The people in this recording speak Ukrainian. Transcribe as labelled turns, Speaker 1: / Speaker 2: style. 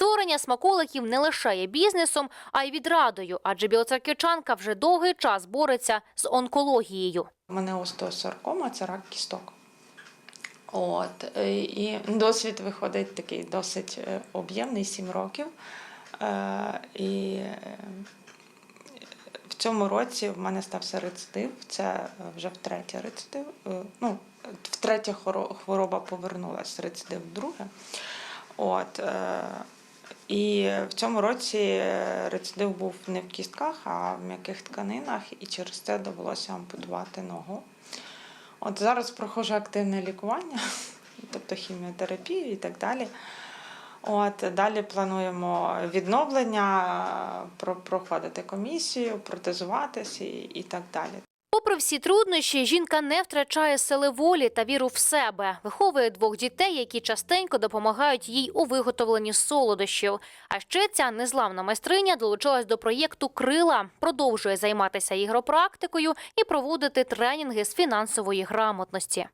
Speaker 1: Створення смаколиків не лише є бізнесом, а й відрадою, адже білоцерківчанка вже довгий час бореться з онкологією.
Speaker 2: У мене остеосаркома, це рак кісток. От, е, і досвід виходить такий досить е, об'ємний, 7 років. Е, І в цьому році в мене стався рецидив. Це вже втретє рецидив. Ну, втретє хвороба повернулася, рецидив вдруге. От, і в цьому році е, рецидив був не в кістках, а в м'яких тканинах, і через це довелося ампутувати ногу. От зараз проходжу активне лікування, тобто хіміотерапію і так далі. От далі плануємо відновлення, проходити комісію, протезуватися і так далі.
Speaker 1: Попри всі труднощі, жінка не втрачає сили волі та віру в себе. Виховує двох дітей, які частенько допомагають їй у виготовленні солодощів. А ще ця незламна майстриня долучилась до проєкту Крила, продовжує займатися ігропрактикою і проводити тренінги з фінансової грамотності.